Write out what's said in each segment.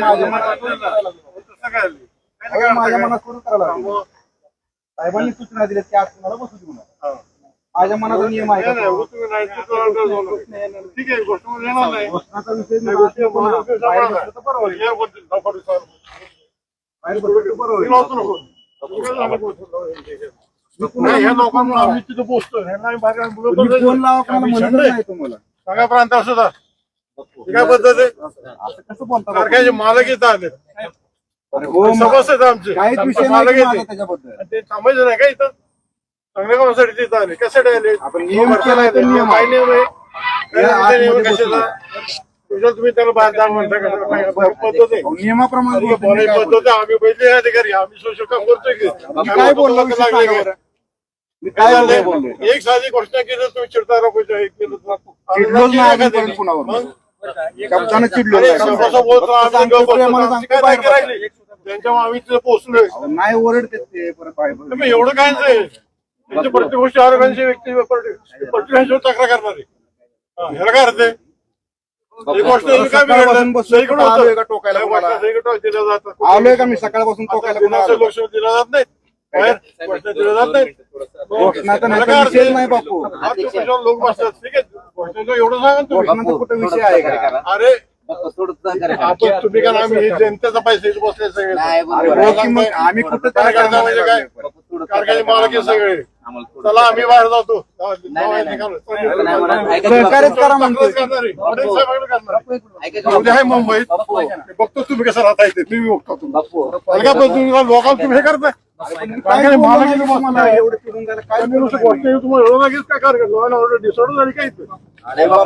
माझ्या मनात थोडी करायला लागलो. तसं काय आली? काय अहो, माझ्या काय? मनात थोडी करायला लागलो. मग, साहेबांनी सूचना दिल्या की आज तुम्हाला बसू देऊ नका हा. माझ्या मनाचा नियम आहे नाही, का नाही, तो? उचलून नाही, उचलून नाही, उचलून नाही. ठीक आहे गोष्ट मध्ये येणार नाही घोषणाचा विषय त्या काही ह्या लोकांना आम्ही तिथं तुम्ही फोन लावा आम्ही कोणाला म्हणत झंडे. नाही. तुम्हाला. सगळ्या प्रांत. ही काय पद्धत आहे? कसं बोलता मालक इथं आले अरे मग समजत आहेत आमचे. काहीच विषय मालक येते त्याच्याबद्दल. ते थांबायचं नाही का इथं? चांगल्या कामासाठी तिथं आले. कशासाठी आले? आपण नियम केलाय तर नियम आहे. या कशाचा तुझ्या तुम्ही त्याला बाहेर जा म्हणता का? पद्धत आहे. नियमाप्रमाणे बोलायची? पद्धत आहे. आम्ही पहिले अधिकारी आम्ही सोशल काम करतोय की. काय बोललो काय? बरं. मी काय काय झालंय? बोललो? एक साधी गोष्ट केली तुम्ही चिडता लोकांच्या एक केलं कुणावर. शब्दानं चिडलो आम्ही? त्यांच्यामुळे तिथे पोहोचलोय नाही ओरडते ते परत एवढं काय नाही. त्यांची प्रत्येक गोष्टी आरोग्यांची व्यक्ती प्रत्येकांच्यावर तक्रार करणार. ह्याला काय अर्थ आहे? एक गोष्ट तुम्ही काय सकाळपासून बिघडलं? बसलोय, सगळीकडे कुठं होतं. आलोय का टोकायला काही कुणाला? गोष्टी सगळीकडे दिल्या जातात आलोय का मी? सकाळपासून आता टोकायला? लक्ष दिलं जात नाही? बाहेर गोष्टी दिल्या जात नाही? घोषणाचा तर बापू. हा, ते कशावर लोक बसतात. ठीक आहे. एवढं सांगा ना तुम्ही. घोषणाचा कुठं विषय आहे का? अरे आपण तुम्ही का आम्ही हे जनतेचा पैसे इथे बसले सगळे? अरे हो की मग आम्ही कुठं काय? त्याला करता म्हणजे काय करणार कारखाने मालक आहे सगळे. चला आम्ही बाहेर जातो. उद्या आहे मुंबईत. बघतो तुम्ही कसं राहता येते तुम्ही बघतो तुम्ही लोकांना तुम्ही हे करताय.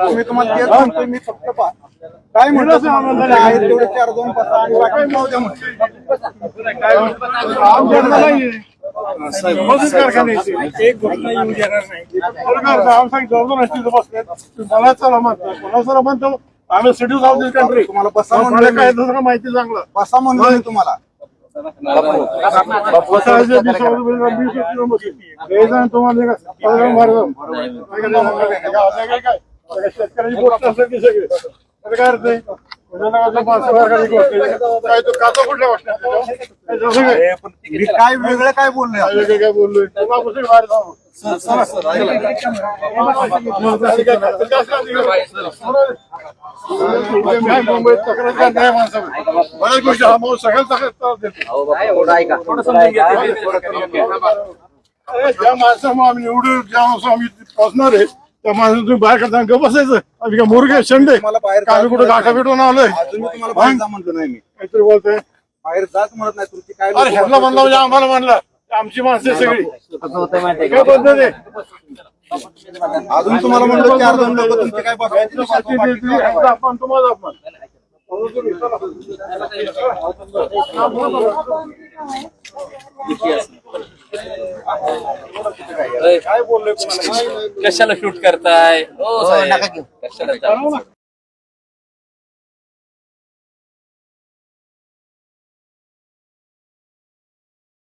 मी तुम्हाला तेच म्हणतोय मी फक्त पा- काय म्हणलं तेवढे चार दोन पाच आणि बाकी जाऊ द्या म्हणतोय. आमच्याकडे नाहीये. मध्येच कारखाने आहेत ते. एक गोष्ट येऊ देणार नाही. का, बसलेत. तुम्ही मला चला म्हणता मला चला म्हणतो आम्ही सिटीज ऑफ दिस कंट्री तुम्हाला बसा मला म्हणलं काय. दुसरं माहिती चांगलं बसा म्हणलो मी तुम्हाला तुम्हाला का, शेतकऱ्याची गोष्ट असेल ती सगळी तर काय काय कुठल्या काय वेगळं काय बोललोय काय काय बोललोय बाहेर जाऊ मुंबईत तक्रार करत बऱ्याच गोष्टी हा माणूस सगळ्याच त्रास देतो. ज्या माणसामुळे आम्ही निवडून ज्या माणसं आम्ही पोचणार आहे त्या माणसाला तुम्ही बाहेर करताना गप बसायचं. आम्ही काय मुर्गे शेंडे? तुम्हाला बाहेर कुठं गाठा भेटून आलोय? अजून मी तुम्हाला बाहेर जा म्हणलो नाही मी. काहीतरी बोलतोय. बाहेर जाच म्हणत नाही तुमची. काय अरे ह्यांना म्हणलं म्हणजे आम्हाला म्हणलं. आमची माणसं सगळी. काय पद्धत आहे अजून तुम्हाला म्हणलं चार दोन लोक तुमचे काय बघायचे शास्त्री देतील, ह्यांचा अपमान तुम्हाला अपमान. काय बोललोय कशाला शूट करताय? हो साहेब. कशाला